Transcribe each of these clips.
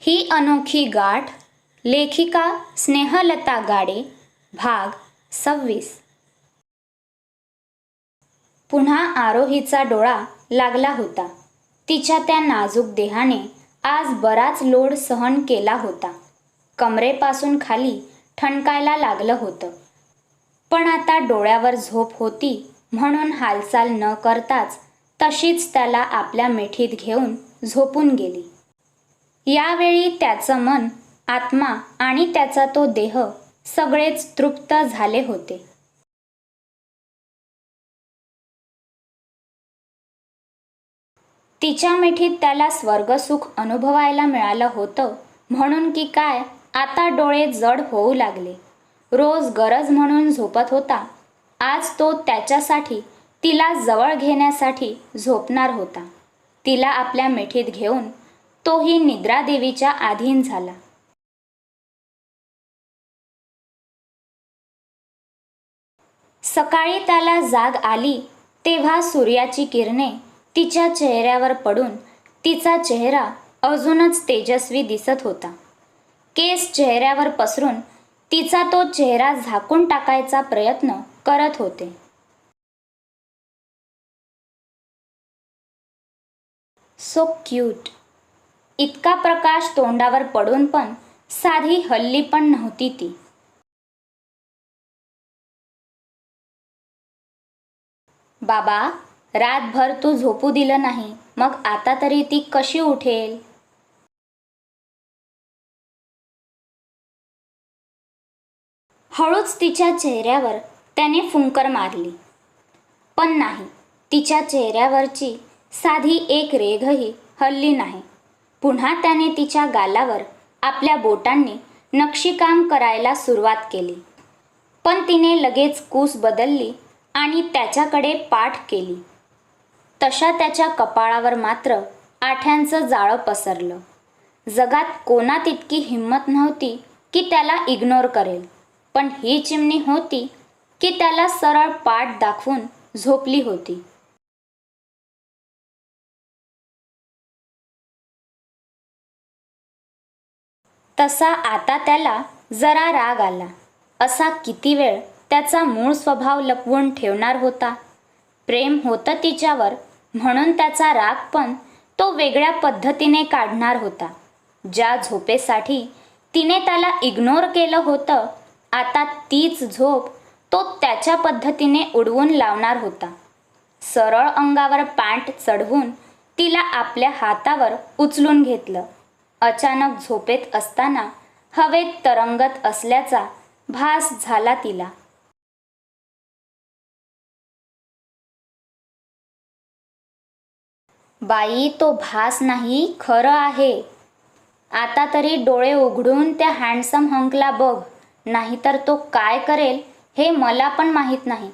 ही अनोखी गाठ लेखिका स्नेहलता गाडे भाग सव्वीस. पुन्हा आरोहीचा डोळा लागला होता. तिच्या त्या नाजूक देहाने आज बराच लोड सहन केला होता. कमरेपासून खाली ठणकायला लागलं होतं. पण आता डोळ्यावर झोप होती म्हणून हालचाल न करताच तशीच त्याला आपल्या मिठीत घेऊन झोपून गेली. यावेळी त्याचं मन आत्मा आणि त्याचा तो देह सगळेच तृप्त झाले होते. तिच्या मिठीत त्याला स्वर्गसुख अनुभवायला मिळालं होतं म्हणून की काय आता डोळे जड होऊ लागले. रोज गरज म्हणून झोपत होता. आज तो त्याच्यासाठी तिला जवळ घेण्यासाठी झोपणार होता. तिला आपल्या मिठीत घेऊन तोही निद्रादेवीच्या अधीन झाला. सकाळी त्याला जाग आली तेव्हा सूर्याची किरणे तिच्या चेहऱ्यावर पडून तिचा चेहरा अजूनच तेजस्वी दिसत होता. केस चेहऱ्यावर पसरून तिचा तो चेहरा झाकून टाकायचा प्रयत्न करत होते. सो क्यूट इतका प्रकाश तोंडावर पडून पण साधी हल्ली पण नव्हती ती. बाबा रातभर तू झोपू दिलं नाही मग आता तरी ती कशी उठेल? हळूच तिच्या चेहऱ्यावर त्याने फुंकर मारली. पण नाही तिच्या चेहऱ्यावरची साधी एक रेघही हल्ली नाही. पुन्हा त्याने तिच्या गालावर आपल्या बोटांनी नक्षीकाम करायला सुरुवात केली. पण तिने लगेच कूस बदलली आणि त्याच्याकडे पाठ केली. तशा त्याच्या कपाळावर मात्र आठ्यांचं जाळं पसरलं. जगात कोणात इतकी हिंमत नव्हती की त्याला इग्नोर करेल. पण ही चिमणी होती की त्याला सरळ पाठ दाखवून झोपली होती. तसा आता त्याला जरा राग आला. असा किती वेळ त्याचा मूळ स्वभाव लपवून ठेवणार होता? प्रेम होतं तिच्यावर म्हणून त्याचा राग पण तो वेगळ्या पद्धतीने काढणार होता. ज्या झोपेसाठी तिने त्याला इग्नोर केलं होतं आता तीच झोप तो त्याच्या पद्धतीने उडवून लावणार होता. सरळ अंगावर पॅन्ट चढवून तिला आपल्या हातावर उचलून घेतलं. अचानक झोपेत असताना हवेत तरंगत असल्याचा भास झाला तिला. बाई तो भास नाही खरं आहे. आता तरी डोळे उघडून त्या हँडसम हंकला बघ नाहीतर तो काय करेल हे मला पण माहीत नाही.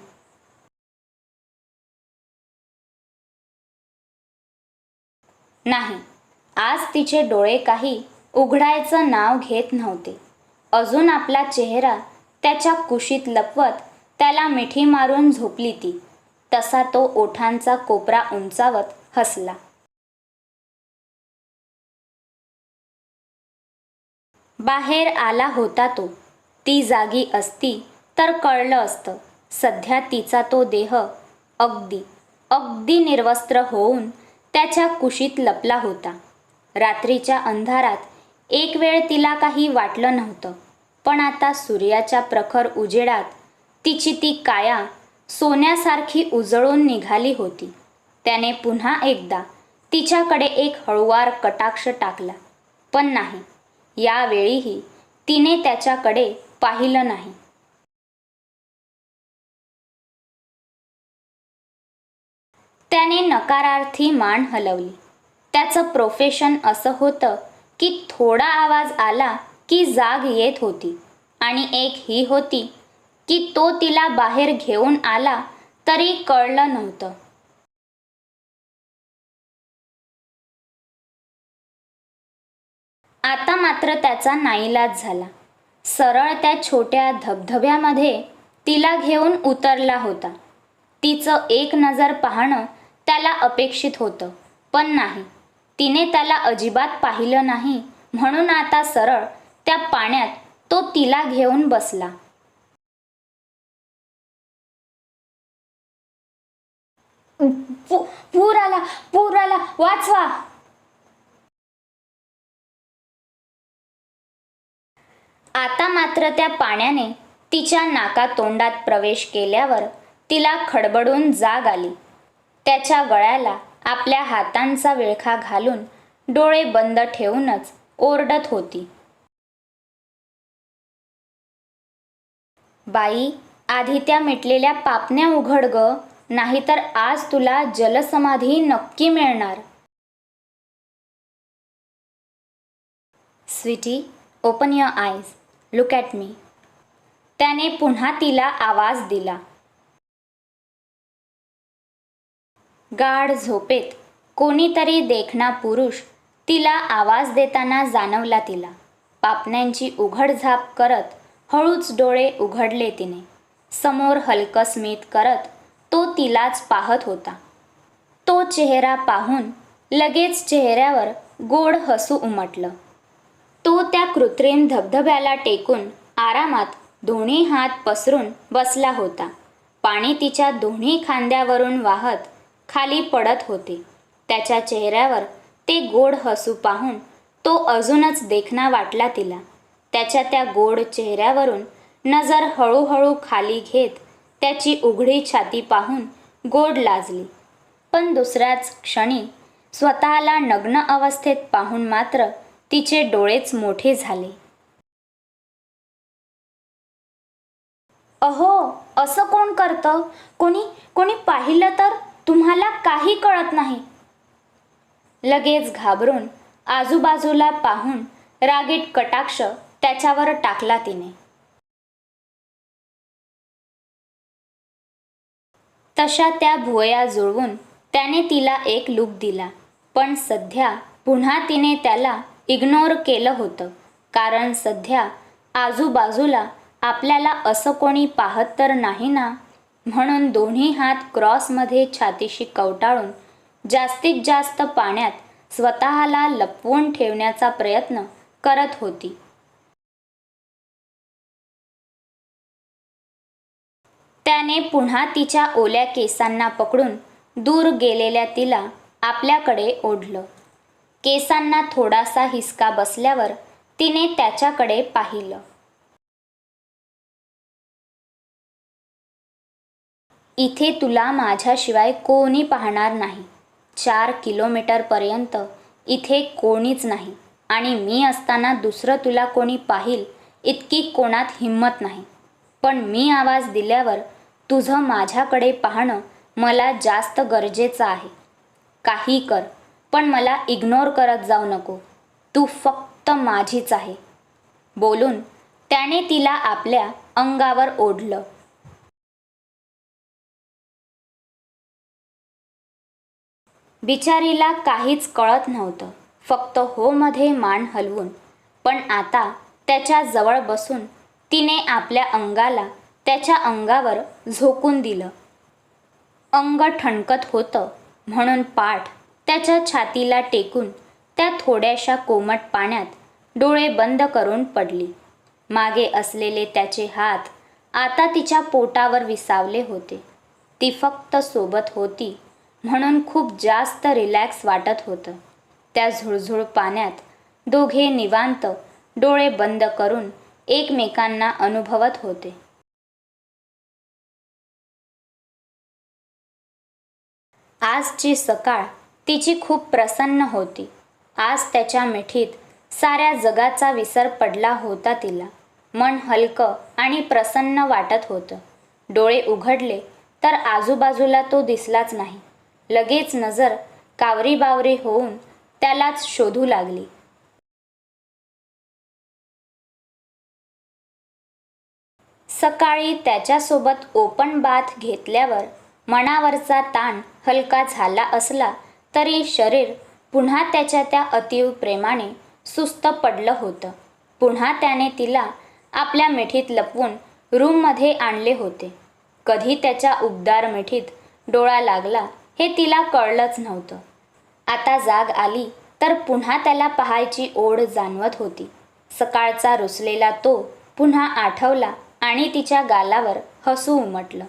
नाही आज तिचे डोळे काही उघडायचं नाव घेत नव्हते. अजून आपला चेहरा त्याच्या कुशीत लपवत त्याला मिठी मारून झोपली ती. तसा तो ओठांचा कोपरा उंचावत हसला. बाहेर आला होता तो. ती जागी असती तर कळलं असतं. सध्या तिचा तो देह अगदी अगदी निर्वस्त्र होऊन त्याच्या कुशीत लपला होता. रात्रीच्या अंधारात एक वेळ तिला काही वाटलं नव्हतं. पण आता सूर्याच्या प्रखर उजेडात तिची ती काया सोन्यासारखी उजळून निघाली होती. त्याने पुन्हा एकदा तिच्याकडे एक हळुवार कटाक्ष टाकला. पण नाही. यावेळीही तिने त्याच्याकडे पाहिलं नाही. त्याने नकारार्थी मान हलवली. त्याचं प्रोफेशन असं होतं की थोडा आवाज आला की जाग येत होती. आणि एक ही होती की तो तिला बाहेर घेऊन आला तरी कळलं नव्हतं. आता मात्र त्याचा नाईलाज झाला. सरळ त्या छोट्या धबधब्यामध्ये तिला घेऊन उतरला होता. तिचं एक नजर पाहणं त्याला अपेक्षित होतं पण नाही. तिने त्याला अजिबात पाहिलं नाही. म्हणून आता सरळ त्या पाण्यात तो तिला घेऊन बसला. पूर आला पूर आला वाचवा. आता मात्र त्या पाण्याने तिच्या नाका तोंडात प्रवेश केल्यावर तिला खडबडून जाग आली. त्याच्या गळ्याला आपल्या हातांचा विळखा घालून डोळे बंद ठेवूनच ओरडत होती. बाई आधी त्या मिटलेल्या पापण्या उघड ग नाहीतर आज तुला जलसमाधी नक्की मिळणार. Sweetie open your eyes look at me त्याने पुन्हा तिला आवाज दिला. गाढ झोपेत कोणीतरी देखणा पुरुष तिला आवाज देताना जाणवला तिला. पापण्यांची उघडझाप करत हळूच डोळे उघडले तिने. समोर हलकं स्मित करत तो तिलाच पाहत होता. तो चेहरा पाहून लगेच चेहऱ्यावर गोड हसू उमटलं. तो त्या कृत्रिम धबधब्याला टेकून आरामात दोन्ही हात पसरून बसला होता. पाणी तिच्या दोन्ही खांद्यावरून वाहत खाली पडत होते. त्याच्या चेहऱ्यावर ते गोड हसू पाहून तो अजूनच देखणा वाटला तिला. त्याच्या त्या गोड चेहऱ्यावरून नजर हळूहळू खाली घेत त्याची उघडी छाती पाहून गोड लाजली. पण दुसऱ्याच क्षणी स्वतःला नग्न अवस्थेत पाहून मात्र तिचे डोळेच मोठे झाले. अहो असं कोण करतं? कोणी कोणी पाहिलं तर? तुम्हाला काही कळत नाही. लगेच घाबरून आजूबाजूला पाहून रागीट कटाक्ष त्याच्यावर टाकला तिने. तशा त्या भुवया जुळवून त्याने तिला एक लूक दिला पण सध्या पुन्हा तिने त्याला इग्नोर केलं होतं कारण सध्या आजूबाजूला आपल्याला असं कोणी पाहत तर नाही ना? म्हणून दोन्ही हात क्रॉसमध्ये छातीशी कवटाळून जास्तीत जास्त पाण्यात स्वतःला लपवून ठेवण्याचा प्रयत्न करत होती. त्याने पुन्हा तिच्या ओल्या केसांना पकडून दूर गेलेल्या तिला आपल्याकडे ओढलं. केसांना थोडासा हिसका बसल्यावर तिने त्याच्याकडे पाहिलं. इथे तुला माझ्याशिवाय कोणी पाहणार नाही. चार किलोमीटरपर्यंत इथे कोणीच नाही. आणि मी असताना दुसरं तुला कोणी पाहिल इतकी कोणात हिंमत नाही. पण मी आवाज दिल्यावर तुझं माझ्याकडे पाहणं मला जास्त गरजेचं आहे. काही कर पण मला इग्नोर करत जाऊ नको. तू फक्त माझीच आहे. बोलून त्याने तिला आपल्या अंगावर ओढलं. बिचारीला काहीच कळत नव्हतं. फक्त होमध्ये मान हलवून. पण आता त्याच्याजवळ बसून तिने आपल्या अंगाला त्याच्या अंगावर झोकून दिलं. अंग ठणकत होतं म्हणून पाठ त्याच्या छातीला टेकून त्या थोड्याशा कोमट पाण्यात डोळे बंद करून पडली. मागे असलेले त्याचे हात आता तिच्या पोटावर विसावले होते. ती फक्त सोबत होती. म्हणून खूप जास्त रिलॅक्स वाटत होतं. त्या झुळझुळ पाण्यात दोघे निवांत डोळे बंद करून एकमेकांना अनुभवत होते. आजची सकाळ तिची खूप प्रसन्न होती. आज त्याच्या मिठीत साऱ्या जगाचा विसर पडला होता तिला. मन हलकं आणि प्रसन्न वाटत होतं. डोळे उघडले तर आजूबाजूला तो दिसलाच नाही. लगेच नजर कावरी बावरी होऊन त्यालाच शोधू लागली. सकाळी त्याच्यासोबत ओपन बाथ घेतल्यावर मनावरचा ताण हलका झाला असला तरी शरीर पुन्हा त्याच्या त्या अतीव प्रेमाने सुस्त पडलं होतं. पुन्हा त्याने तिला आपल्या मिठीत लपवून रूममध्ये आणले होते. कधी त्याच्या उबदार मिठीत डोळा लागला हे तिला कळलंच नव्हतं. आता जाग आली तर पुन्हा त्याला पाहायची ओढ जाणवत होती. सकाळचा रुसलेला तो पुन्हा आठवला आणि तिच्या गालावर हसू उमटलं.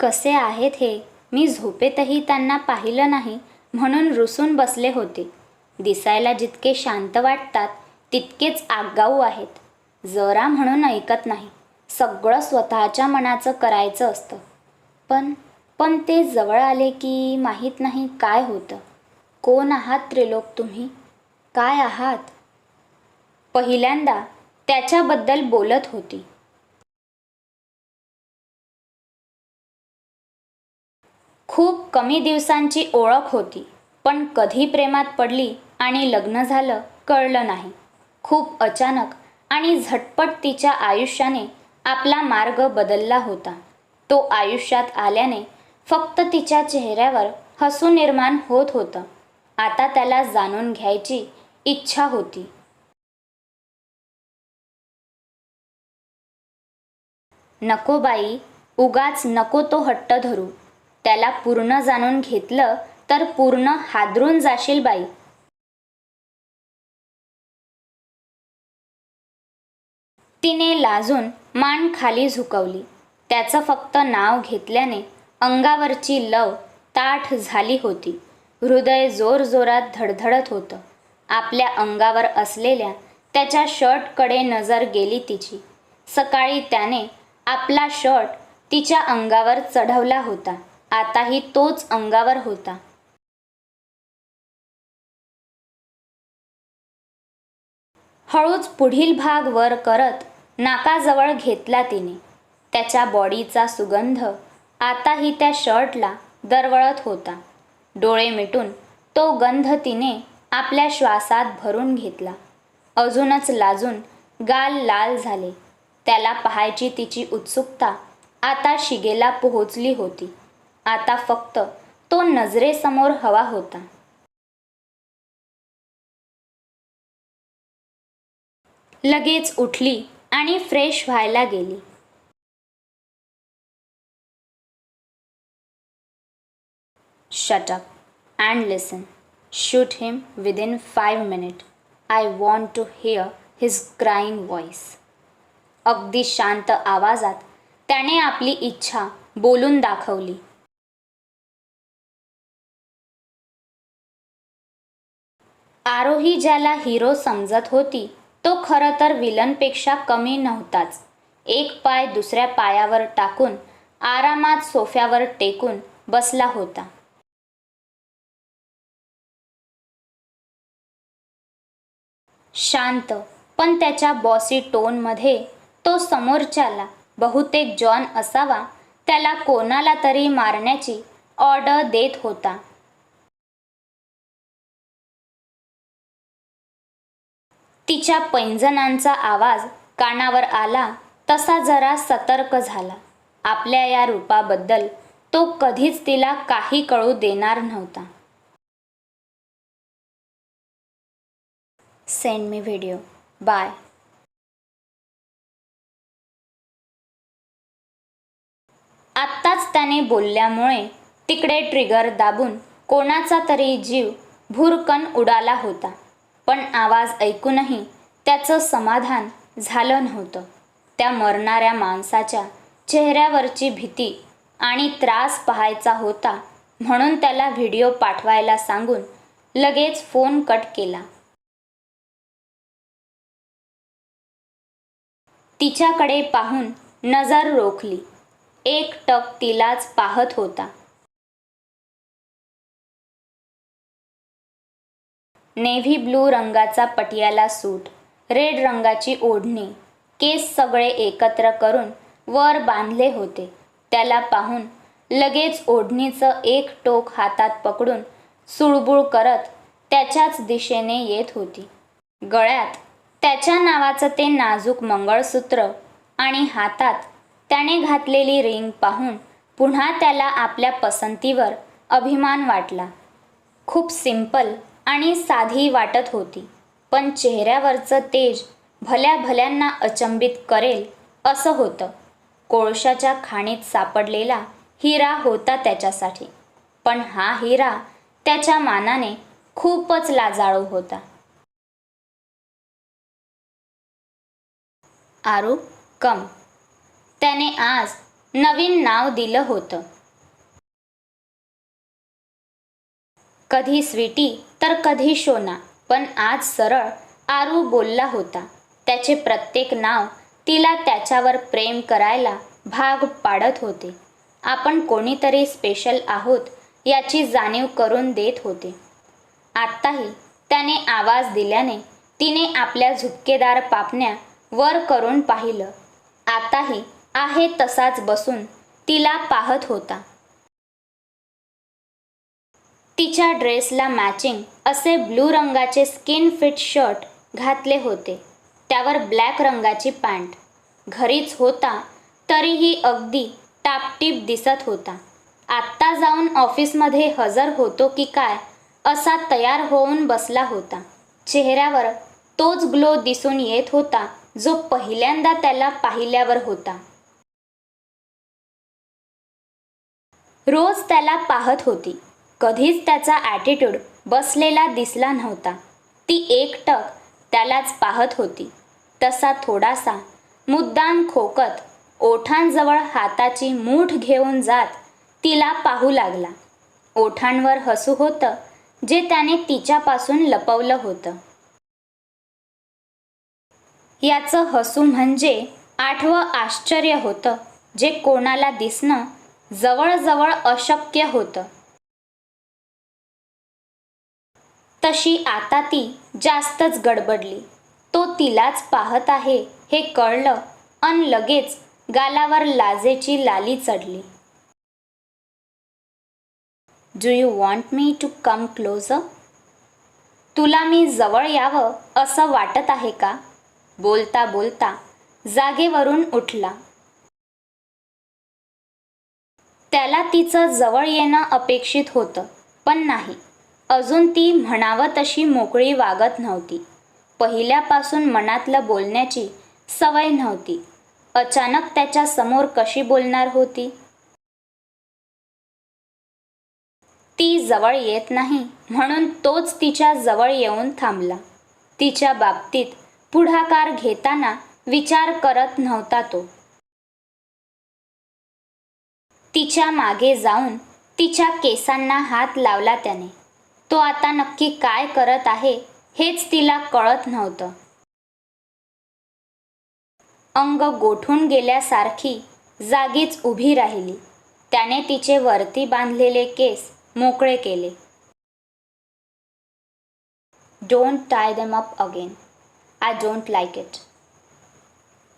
कसे आहेत हे? मी झोपेतही त्यांना पाहिलं नाही म्हणून रुसून बसले होते. दिसायला जितके शांत वाटतात तितकेच आगाऊ आहेत. जरा म्हणून ऐकत नाही. सगळं स्वतःच्या मनाचं करायचं असतं. पण पण ते जवळ आले की माहीत नाही काय होतं. कोण आहात त्रिलोक तुम्ही? काय आहात? पहिल्यांदा त्याच्याबद्दल बोलत होती. खूप कमी दिवसांची ओळख होती पण कधी प्रेमात पडली आणि लग्न झालं कळलं नाही. खूप अचानक आणि झटपट तिच्या आयुष्याने आपला मार्ग बदलला होता. तो आयुष्यात आल्याने फक्त तिच्या चेहऱ्यावर हसू निर्माण होत होतं. आता त्याला जाणून घ्यायची इच्छा होती. नको बाई उगाच नको तो हट्ट धरू. त्याला पूर्ण जाणून घेतलं तर पूर्ण हादरून जाशील बाई. तिने लाजून मान खाली झुकवली. त्याचं फक्त नाव घेतल्याने अंगावरची लव ताठ झाली होती. हृदय जोरजोरात धडधडत होतं. आपल्या अंगावर असलेल्या त्याच्या शर्टकडे नजर गेली तिची. सकाळी त्याने आपला शर्ट तिच्या अंगावर चढवला होता. आताही तोच अंगावर होता. हळूच पुढील भाग वर करत नाकाजवळ घेतला तिने. त्याच्या बॉडीचा सुगंध आताही त्या शर्टला दरवळत होता. डोळे मिटून तो गंध तिने आपल्या श्वासात भरून घेतला. अजूनच लाजून गाल लाल झाले. त्याला पाहायची तिची उत्सुकता आता शिगेला पोहोचली होती. आता फक्त तो नजरेसमोर हवा होता. लगेच उठली आणि फ्रेश व्हायला गेली. Shut up and listen shoot him with in five minute I want to hear his crying voice अगदी शांत आवाजात त्याने आपली इच्छा बोलून दाखवली. आरोही ज्याला हिरो समजत होती तो खरं तर विलनपेक्षा कमी नव्हताच. एक पाय दुसऱ्या पायावर टाकून आरामात सोफ्यावर टेकून बसला होता. शांत पण त्याच्या बॉसी टोनमध्ये तो समोरच्याला बहुतेक जॉन असावा त्याला कोणाला तरी मारण्याची ऑर्डर देत होता. तिच्या पैंजणांचा आवाज कानावर आला तसा जरा सतर्क झाला. आपल्या या रूपाबद्दल तो कधीच तिला काही कळू देणार नव्हता. Send me video. बाय. आत्ताच त्याने बोलल्यामुळे तिकडे ट्रिगर दाबून कोणाचा तरी जीव भुरकन उडाला होता. पण आवाज ऐकूनही त्याचं समाधान झालं नव्हतं. त्या मरणाऱ्या माणसाच्या चेहऱ्यावरची भीती आणि त्रास पाहायचा होता म्हणून त्याला व्हिडिओ पाठवायला सांगून लगेच फोन कट केला. तिच्याकडे पाहून नजर रोखली. एक टक तिलाच पाहत होता. नेव्ही ब्लू रंगाचा पटियाला सूट रेड रंगाची ओढणी केस सगळे एकत्र करून वर बांधले होते. त्याला पाहून लगेच ओढणीचं एक टोक हातात पकडून सुळबुळ करत त्याच्याच दिशेने येत होती. गळ्यात त्याच्या नावाचं ते नाजूक मंगळसूत्र आणि हातात त्याने घातलेली रिंग पाहून पुन्हा त्याला आपल्या पसंतीवर अभिमान वाटला. खूप सिंपल आणि साधी वाटत होती. पण चेहऱ्यावरचं तेज भल्या भल्यांना अचंबित करेल असं होतं. कोळशाच्या खाणीत सापडलेला हिरा होता त्याच्यासाठी. पण हा हिरा त्याच्या मानाने खूपच लाजाळू होता. आरू कम. त्याने आज नवीन नाव दिलं होतं. कधी स्वीटी तर कधी शोना. पण आज सरळ आरू बोलला होता. त्याचे प्रत्येक नाव तिला त्याच्यावर प्रेम करायला भाग पाडत होते. आपण कोणीतरी स्पेशल आहोत याची जाणीव करून देत होते. आत्ताही त्याने आवाज दिल्याने तिने आपल्या झुपकेदार पापण्या वर करून पाहिलं. आताही आहे तसाच बसून तिला पाहत होता. तिच्या ड्रेसला मॅचिंग असे ब्लू रंगाचे स्किन फिट शर्ट घातले होते. त्यावर ब्लॅक रंगाची पॅन्ट घरीच होता तरीही अगदी टापटीप दिसत होता. आत्ता जाऊन ऑफिसमध्ये हजर होतो की काय असा तयार होऊन बसला होता. चेहऱ्यावर तोच ग्लो दिसून येत होता जो पहिल्यांदा त्याला पाहिल्यावर होता. रोज त्याला पाहत होती. कधीच त्याचा ॲटिट्यूड बसलेला दिसला नव्हता. ती एकटक त्यालाच पाहत होती. तसा थोडासा मुद्दाम खोकत ओठांजवळ हाताची मूठ घेऊन जात तिला पाहू लागला. ओठांवर हसू होतं जे त्याने तिच्यापासून लपवलं होतं. याचं हसू म्हणजे आठवं आश्चर्य होतं जे कोणाला दिसणं जवळजवळ अशक्य होतं. तशी आता ती जास्तच गडबडली. तो तिलाच पाहत आहे हे कळलं अन लगेच गालावर लाजेची लाली चढली. Do you want me to come closer तुला मी जवळ यावं असं वाटत आहे का? बोलता बोलता जागेवरून उठला. त्याला तिचं जवळ येणं अपेक्षित होतं पण नाही. अजून ती म्हणावं तशी मोकळी वागत नव्हती. पहिल्यापासून मनातलं बोलण्याची सवय नव्हती. अचानक त्याच्यासमोर कशी बोलणार होती? ती जवळ येत नाही म्हणून तोच तिच्या जवळ येऊन थांबला. तिच्या बाबतीत पुढाकार घेताना विचार करत नव्हता तो. तिच्यामागे जाऊन तिच्या केसांना हात लावला त्याने. तो आता नक्की काय करत आहे हेच तिला कळत नव्हतं. अंग गोठून गेल्यासारखी जागीच उभी राहिली. त्याने तिचे वरती बांधलेले केस मोकळे केले. Don't tie them up again I don't like it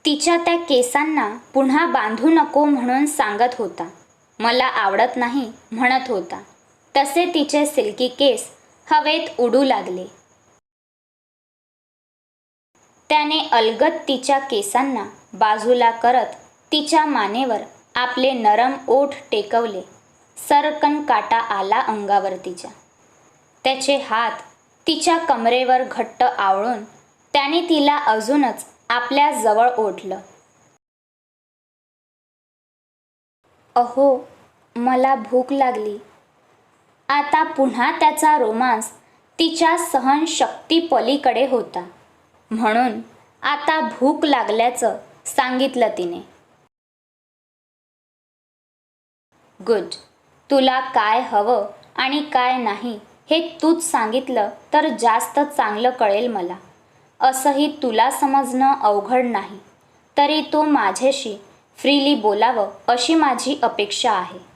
तिच्या त्या केसांना पुन्हा बांधू नको म्हणून सांगत होता. मला आवडत नाही म्हणत होता. तसे तिचे सिल्की केस हवेत उडू लागले. त्याने अलगत तिच्या केसांना बाजूला करत तिच्या मानेवर आपले नरम ओठ टेकवले. सरकन काटा आला अंगावर तिच्या. त्याचे हात तिच्या कमरेवर घट्ट आवळून त्याने तिला अजूनच आपल्या जवळ ओढलं. अहो मला भूक लागली. आता पुन्हा त्याचा रोमांस तिच्या सहनशक्ती पलीकडे होता. म्हणून आता भूक लागल्याचं सांगितलं तिने. गुड. तुला काय हवं आणि काय नाही हे तूच सांगितलं तर जास्त चांगलं कळेल मला. असंही तुला समजणं अवघड नाही. तरी तू माझ्याशी फ्रीली बोलावं अशी माझी अपेक्षा आहे.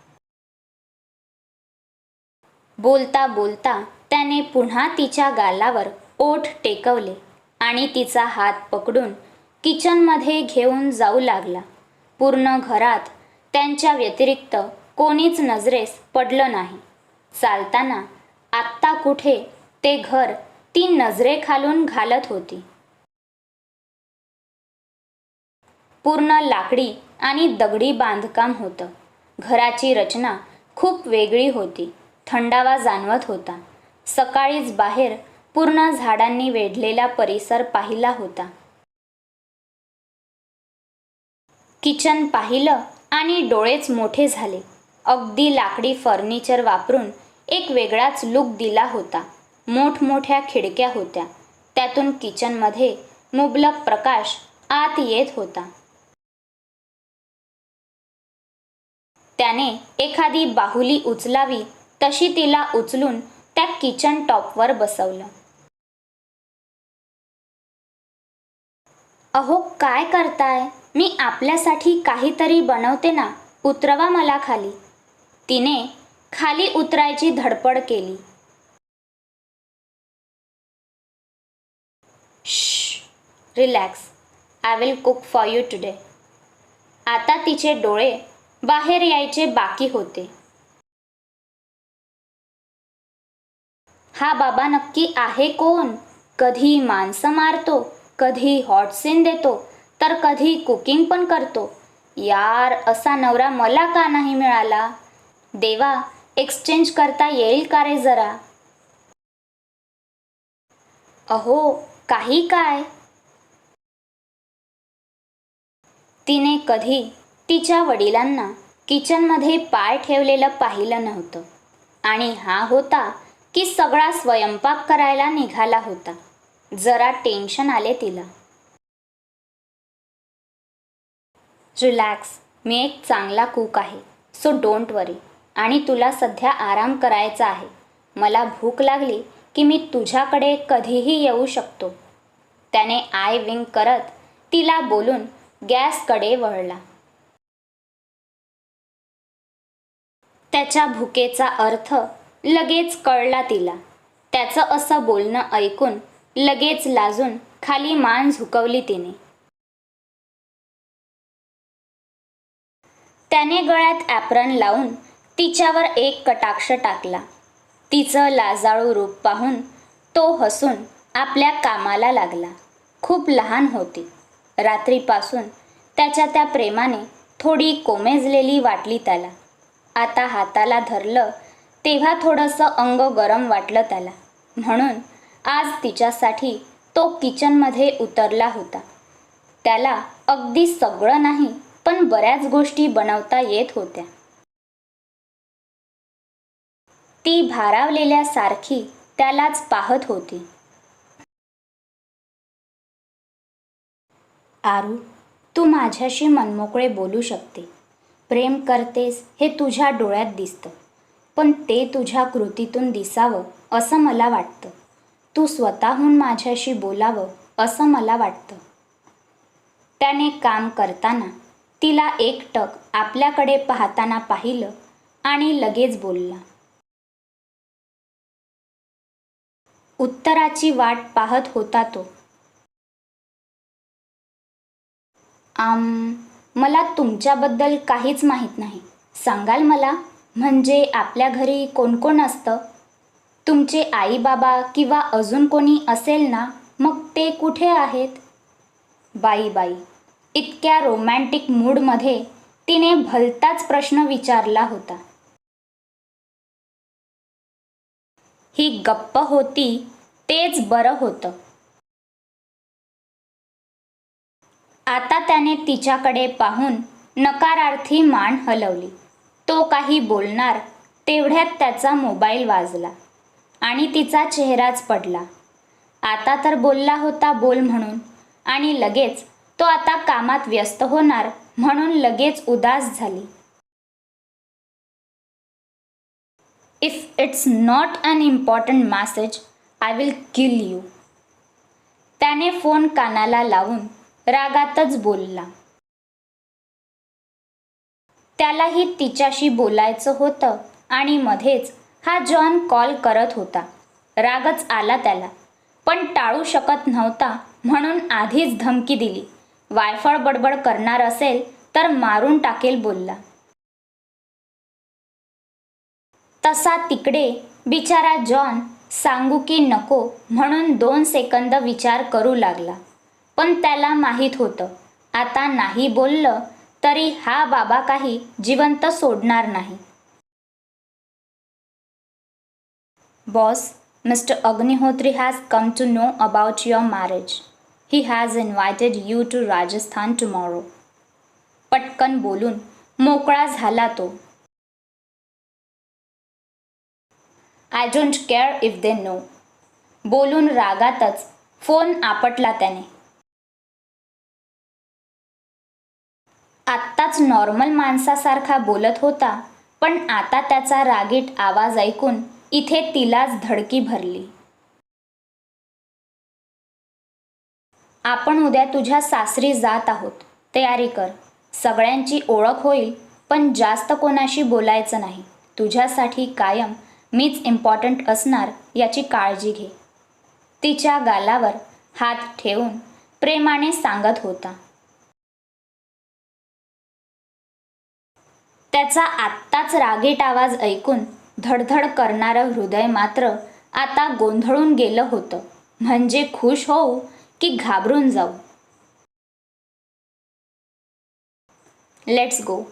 बोलता बोलता त्याने पुन्हा तिच्या गालावर ओठ टेकवले आणि तिचा हात पकडून किचनमध्ये घेऊन जाऊ लागला. पूर्ण घरात त्यांच्या व्यतिरिक्त कोणीच नजरेस पडलं नाही. चालताना आत्ता कुठे ते घर ती नजरेखालून घालत होती. पूर्ण लाकडी आणि दगडी बांधकाम होतं. घराची रचना खूप वेगळी होती. थंडावा जाणवत होता. सकाळीच बाहेर पूर्ण झाडांनी वेढलेला परिसर पाहिला होता. किचन पाहिलं आणि डोळेच मोठे झाले. अगदी लाकडी फर्निचर वापरून एक वेगळाच लुक दिला होता. मोठमोठ्या खिडक्या होत्या. त्यातून किचनमध्ये मुबलक प्रकाश आत येत होता. त्याने एखादी बाहुली उचलावी तशी तिला उचलून त्या किचन टॉपवर बसवलं. अहो काय करताय? मी आपल्यासाठी काहीतरी बनवते ना उतरवा मला खाली. तिने खाली उतरायची धडपड केली. Relax I will cook for you today आता तिचे डोळे बाहेर यायचे बाकी होते. हा बाबा नक्की आहे कोण? कधी माणसं मारतो कधी हॉट सीन देतो तर कधी कुकिंग पण करतो. यार असा नवरा मला का नाही मिळाला? देवा एक्सचेंज करता येईल का रे जरा? अहो काही काय? तिने कधी तिच्या वडिलांना किचनमध्ये पाय ठेवलेलं पाहिलं नव्हतं. आणि हा होता की सगळा स्वयंपाक करायला निघाला होता. जरा टेन्शन आले तिला. रिलॅक्स मी एक चांगला कुक आहे सो डोंट वरी आणि तुला सध्या आराम करायचा आहे. मला भूक लागली की मी तुझ्याकडे कधीही येऊ शकतो. त्याने आय विंग करत तिला बोलून गॅसकडे वळला. त्याच्या भुकेचा अर्थ लगेच कळला तिला. त्याचं असं बोलणं ऐकून लगेच लाजून खाली मान झुकवली तिने. त्याने गळ्यात ॲप्रन लावून तिच्यावर एक कटाक्ष टाकला. तिचं लाजाळू रूप पाहून तो हसून आपल्या कामाला लागला. खूप लहान होती. रात्रीपासून त्याच्या त्या प्रेमाने थोडी कोमेजलेली वाटली त्याला. आता हाताला धरलं तेव्हा थोडंसं अंग गरम वाटलं त्याला. म्हणून आज तिच्यासाठी तो किचनमध्ये उतरला होता. त्याला अगदी सगळं नाही पण बऱ्याच गोष्टी बनवता येत होत्या. ती भारावलेल्यासारखी त्यालाच पाहत होती. आरू तू माझ्याशी मनमोकळे बोलू शकते. प्रेम करतेस हे तुझ्या डोळ्यात दिसतं. पण ते तुझ्या कृतीतून दिसावं असं मला वाटतं. तू स्वतःहून माझ्याशी बोलावं असं मला वाटतं. त्याने काम करताना तिला एकटक आपल्याकडे पाहताना पाहिलं आणि लगेच बोलला. उत्तराची वाट पाहत होता तो. आम मला तुमच्याबद्दल काहीच माहीत नाही. सांगाल मला? म्हणजे आपल्या घरी कोण कोण असतं? तुमचे आई बाबा किंवा अजून कोणी असेल ना मग ते कुठे आहेत? बाई बाई इतक्या रोमॅन्टिक मूडमध्ये तिने भलताच प्रश्न विचारला होता. ही गप्प होती तेच बरं होतं. आता त्याने तिच्याकडे पाहून नकारार्थी मान हलवली. तो काही बोलणार तेवढ्यात त्याचा मोबाईल वाजला आणि तिचा चेहराच पडला. आता तर बोलला होता बोल म्हणून आणि लगेच तो आता कामात व्यस्त होणार म्हणून लगेच उदास झाली. If it's not an important message I will kill you त्याने फोन कानाला लावून रागातच बोलला. त्यालाही तिच्याशी बोलायचं होतं आणि मध्येच हा जॉन कॉल करत होता. रागच आला त्याला. पण टाळू शकत नव्हता म्हणून आधीच धमकी दिली. वायफळ बडबड करणार असेल तर मारून टाकेल बोलला. तसा तिकडे बिचारा जॉन सांगू की नको म्हणून दोन सेकंद विचार करू लागला. पण त्याला माहीत होतं. आता नाही बोललं तरी हा बाबा काही जिवंत सोडणार नाही. Boss mister Agnihotri has come to know about your marriage he has invited you to Rajasthan tomorrow पटकन बोलून मोकळा झाला तो. I don't care if they know बोलून रागातच फोन आपटला त्याने. आत्ताच नॉर्मल माणसासारखा बोलत होता पण आता त्याचा रागीट आवाज ऐकून इथे तिलाच धडकी भरली. आपण उद्या तुझ्या सासरी जात आहोत तयारी कर. सगळ्यांची ओळख होईल पण जास्त कोणाशी बोलायचं नाही. तुझ्यासाठी कायम मीच इम्पॉर्टंट असणार याची काळजी घे. तिच्या गालावर हात ठेवून प्रेमाने सांगत होता. त्याचा आत्ताच रागीट आवाज ऐकून धडधड करणारं हृदय मात्र आता गोंधळून गेलं होतं. म्हणजे खुश होऊ की घाबरून जाऊ? लेट्स गो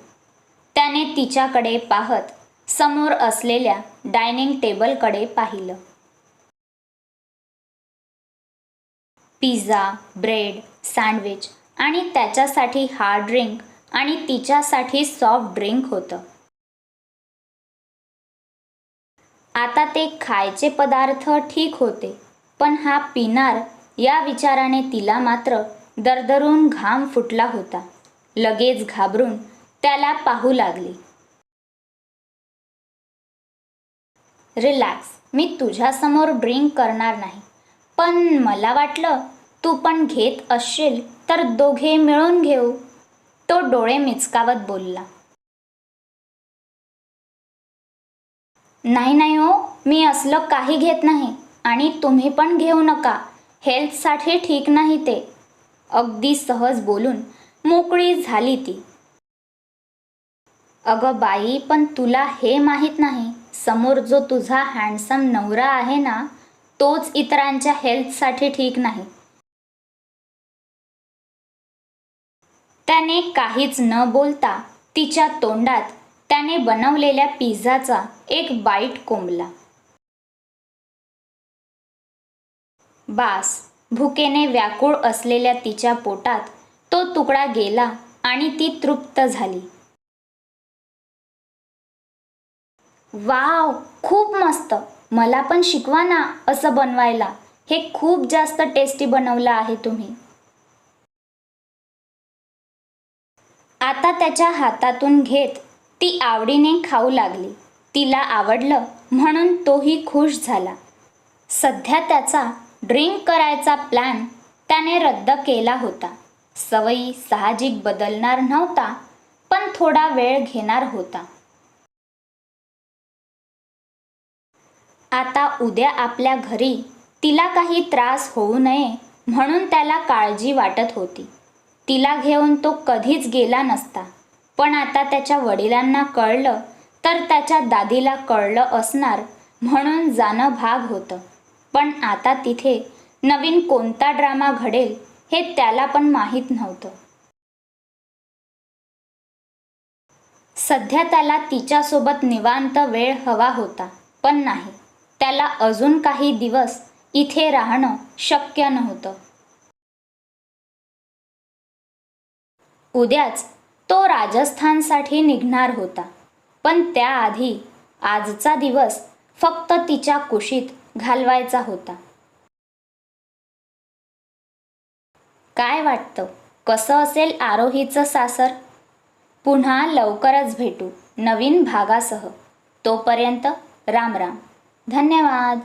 त्याने तिच्याकडे पाहत समोर असलेल्या डायनिंग टेबलकडे पाहिलं. पिझ्झा ब्रेड सँडविच आणि त्याच्यासाठी हार्ड ड्रिंक आणि तिच्यासाठी सॉफ्ट ड्रिंक होतं. आता ते खायचे पदार्थ ठीक होते पण हा पिनार या विचाराने तिला मात्र दरदरून घाम फुटला होता. लगेच घाबरून त्याला पाहू लागली. रिलॅक्स मी तुझ्यासमोर ड्रिंक करणार नाही पण मला वाटलं तू पण घेत असशील तर दोघे मिळून घेऊ. तो डोळे मिचकावत बोलला. नाही नाही हो मी असलं काही घेत नाही आणि तुम्ही पण घेऊ नका. हेल्थसाठी ठीक नाही ते. अगदी सहज बोलून मोकळी झाली ती. अगं बाई पण तुला हे माहीत नाही समोर जो तुझा हँडसम नवरा आहे ना तोच इतरांच्या हेल्थसाठी ठीक नाही. त्याने काहीच न बोलता तिच्या तोंडात त्याने बनवलेल्या पिझ्झाचा एक बाईट कोंबला. बास भुकेने व्याकुळ असलेल्या तिच्या पोटात तो तुकडा गेला आणि ती तृप्त झाली. वाव खूप मस्त! मला पण शिकवा ना असं बनवायला. हे खूप जास्त टेस्टी बनवलं आहे तुम्ही. आता त्याच्या हातातून घेत ती आवडीने खाऊ लागली. तिला आवडलं म्हणून तोही खुश झाला. सध्या त्याचा ड्रिंक करायचा प्लॅन त्याने रद्द केला होता. सवयी साहजिक बदलणार नव्हता पण थोडा वेळ घेणार होता. आता उद्या आपल्या घरी तिला काही त्रास होऊ नये म्हणून त्याला काळजी वाटत होती. तिला घेऊन तो कधीच गेला नसता. पण आता त्याच्या वडिलांना कळलं तर त्याच्या दादीला कळलं असणार म्हणून जाणं भाग होतं. पण आता तिथे नवीन कोणता ड्रामा घडेल हे त्याला पण माहीत नव्हतं. सध्या त्याला तिच्यासोबत निवांत वेळ हवा होता पण नाही. त्याला अजून काही दिवस इथे राहणं शक्य नव्हतं. उद्याच तो राजस्थानसाठी निघणार होता. पण त्याआधी आजचा दिवस फक्त तिच्या कुशीत घालवायचा होता. काय वाटतं? कसं असेल आरोहीचं सासर? पुन्हा लवकरच भेटू नवीन भागासह. तोपर्यंत राम राम. धन्यवाद.